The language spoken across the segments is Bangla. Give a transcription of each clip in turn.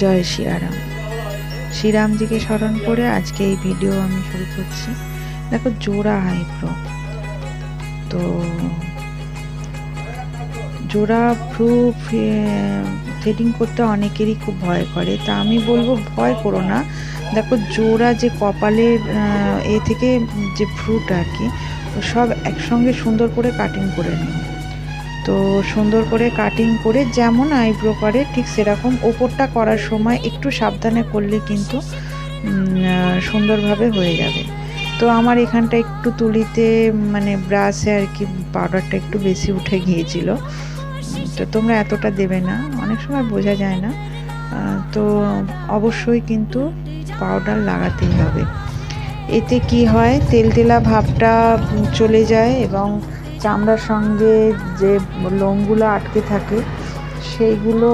জয় শ্রীরাম। শ্রীরামজিকে স্মরণ করে আজকে এই ভিডিও আমি শুরু করছি। দেখো, জোড়া আইব্রো তো জোড়া ভ্রু থ্রেডিং করতে অনেকেরই খুব ভয় করে। তা আমি বলব, ভয় করো না। দেখো, জোড়া যে কপালের এ থেকে যে ফ্রুট আর কি সব একসঙ্গে সুন্দর করে কাটিং করে নিও। তো সুন্দর করে কাটিং করে যেমন আইব্রো করে, ঠিক সেরকম ওপরটা করার সময় একটু সাবধানে করলে কিন্তু সুন্দরভাবে হয়ে যাবে। তো আমার এখানটা একটু তুলিতে মানে ব্রাশে আর কি পাউডারটা একটু বেশি উঠে গিয়েছিল। তো তোমরা এতটা দেবে না, অনেক সময় বোঝা যায় না। তো অবশ্যই কিন্তু পাউডার লাগাতেই হবে। এতে কি হয় তেল তেলা ভাবটা চলে যায় এবং চামড়ার সঙ্গে যে লোমগুলো আটকে থাকে, সেইগুলো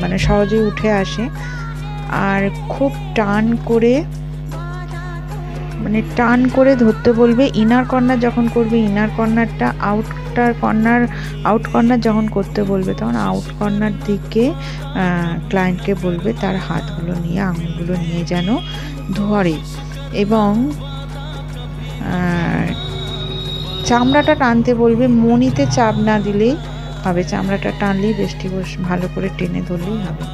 মানে সহজেই উঠে আসে। আর খুব টান করে মানে টান করে ধরতে বলবে ইনার কর্নার যখন করবে ইনার কর্নারটা আউটটার কর্নার আউট কর্নার যখন করতে বলবে, তখন আউট কর্নার দিকে ক্লায়েন্টকে বলবে, তার হাতগুলো নিয়ে, আঙুলগুলো নিয়ে যেন ধরে। এবং চামড়াটা টানতে বলবে মনিতে চাপ না দিলেই হবে। চামড়াটা টানলেই বেশটি ভালো করে টেনে ধরলেই হবে।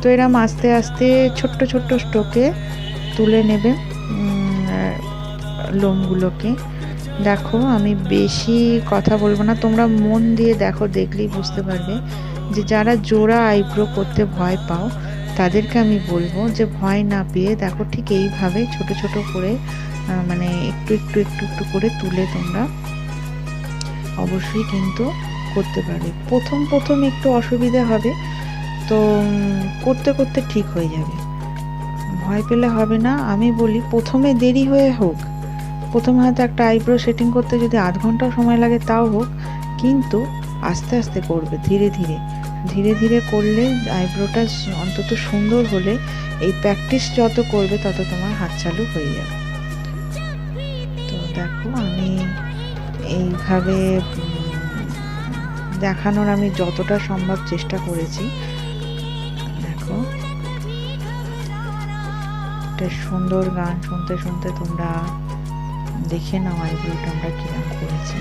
তো এরম আস্তে আস্তে ছোট্ট ছোট্ট স্টোকে তুলে নেবে লোমগুলোকে। দেখো, আমি বেশি কথা বলব না, তোমরা মন দিয়ে দেখো, দেখলেই বুঝতে পারবে যে যারা জোড়া আইব্রো করতে ভয় পাও, তাদেরকে আমি বলব যে ভয় না পেয়ে দেখো ঠিক এইভাবে ছোট ছোট করে মানে একটু একটু একটু একটু করে তুলে তোমরা অবশ্যই কিন্তু করতে পারবে। প্রথম প্রথম একটু অসুবিধা হবে, তো করতে করতে ঠিক হয়ে যাবে। ভয় পেলে হবে না। আমি বলি, প্রথমে দেরি হয়ে হোক, প্রথমে হয়তো একটা আইব্রো সেটিং করতে যদি আধ ঘণ্টা সময় লাগে তাও হোক, কিন্তু আস্তে আস্তে করবে, ধীরে ধীরে। ধীরে ধীরে করলে আইব্রোটা অন্তত সুন্দর হলে, এই প্র্যাকটিস যত করবে তত তোমার হাত চালু হয়ে যাবে। দেখো, আমি এইভাবে দেখানোর আমি যতটা সম্ভব চেষ্টা করেছি। দেখো। একটা সুন্দর গান শুনতে শুনতে তোমরা দেখে নাও আইব্রোটা আমরা কিরম করেছি।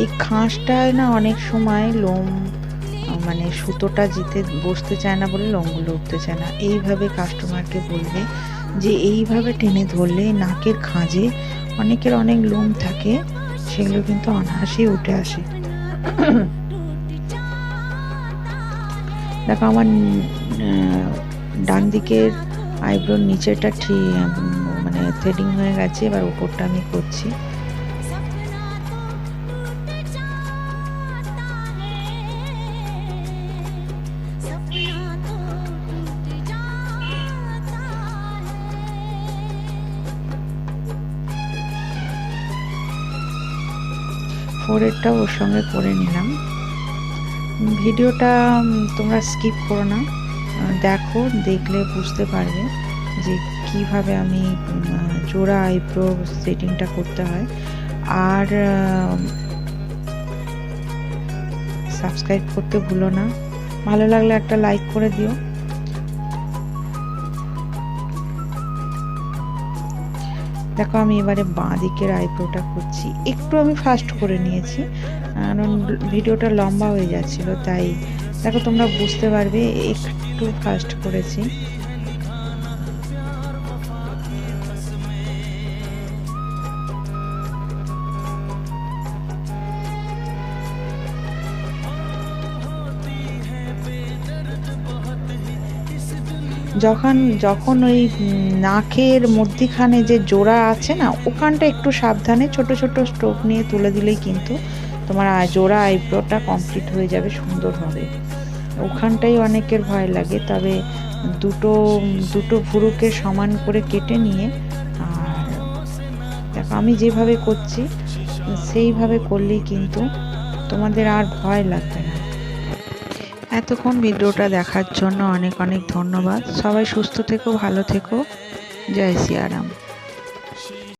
এই খাঁসটায় না অনেক সময় লোম মানে সুতোটা জিতে বসতে চায় না বলে লোমগুলো উঠতে চায় না। এইভাবে কাস্টমারকে বলবে যে, এইভাবে টেনে ধরলে নাকের খাঁজে অনেকের অনেক লোম থাকে, সেগুলো কিন্তু অনায়াসেই উঠে আসে। দেখো আমার ডান দিকের আইব্রোর নিচেটা ঠিক মানে থ্রেডিং হয়ে গেছে, এবার উপরটা আমি করছি। ফোরেরটা ওর সঙ্গে করে নিলাম। ভিডিওটা তোমরা স্কিপ করো না। দেখো, দেখলে বুঝতে পারবে যে কীভাবে আমি জোড়া আইব্রো সেটিংটা করতে হয়। আর সাবস্ক্রাইব করতে ভুলো না। ভালো লাগলে একটা লাইক করে দিও। দেখো, আমি এবারে বাঁ দিকের আইব্রোটা করছি। একটু আমি ফাস্ট করে নিয়েছি, কারণ ভিডিওটা লম্বা হয়ে যাচ্ছিল, তাই দেখো, তোমরা বুঝতে পারবে, একটু ফাস্ট করেছি। যখন যখন ওই নাকের মধ্যিখানে যে জোড়া আছে না, ওখানটা একটু সাবধানে ছোট ছোট স্ট্রোক নিয়ে তুলে দিলেই কিন্তু তোমার জোড়া আইব্রোটা কমপ্লিট হয়ে যাবে, সুন্দর হবে। ওখানটাই অনেকের ভয় লাগে, তবে দুটো দুটো ভুরুকে সমান করে কেটে নিয়ে, আর দেখো আমি যেভাবে করছি, সেইভাবে করলেই কিন্তু তোমাদের আর ভয় লাগবে না। এতক্ষণ ভিডিওটা দেখার জন্য অনেক অনেক ধন্যবাদ। সবাই সুস্থ থেকো ভালো থেকো। জয় সিয়ারাম